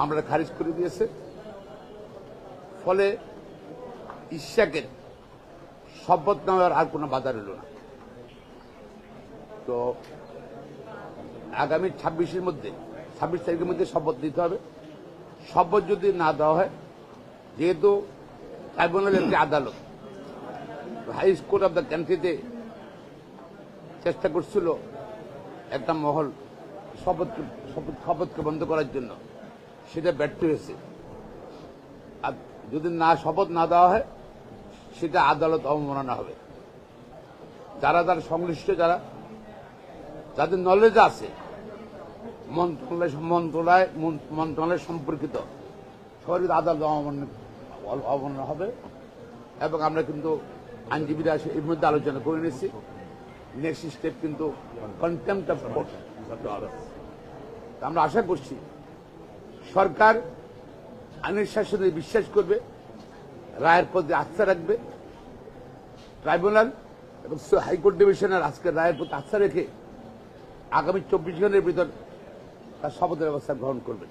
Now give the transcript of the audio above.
মামলাটা খারিজ করে দিয়েছে। ফলে ইশাকের শপথ নেওয়ার আর কোনো বাধা রইল না। তো আগামী ছাব্বিশের মধ্যে, ছাব্বিশ তারিখের মধ্যে শপথ দিতে হবে। শপথ যদি না দেওয়া হয়, যেহেতু ট্রাইব্যুনাল একটি আদালত হাই অফ দ্য কান্ট্রিতে চেষ্টা করছিল একটা মহল শপথ, শপথকে বন্ধ করার জন্য। সেটা ব্যর্থ হয়েছে আর যদি না শপথ না দেওয়া হয় সেটা আদালত অবমাননা হবে। যারা যারা সংশ্লিষ্ট যারা যাদের নলেজ আছে মন্ত্রণালয় মন্ত্রণালয় মন্ত্রণালয় সম্পর্কিত সবাই আদালত অবমাননা অবমাননা হবে। এবং আমরা কিন্তু আইনজীবীরা এর মধ্যে আলোচনা করে নিয়েছি। নেক্সট স্টেপ কিন্তু কন্টেম্প অফ কোর্ট আমরা আশা করছি সরকার আইনের শাসনে বিশ্বাস করবে, রায়ের প্রতি আস্থা রাখবে। ট্রাইব্যুনাল এবং হাইকোর্ট ডিভিশনের আজকের রায়ের প্রতি আস্থা রেখে আগামী চব্বিশ ঘণ্টার ভিতর তার শপথের ব্যবস্থা গ্রহণ করবেন।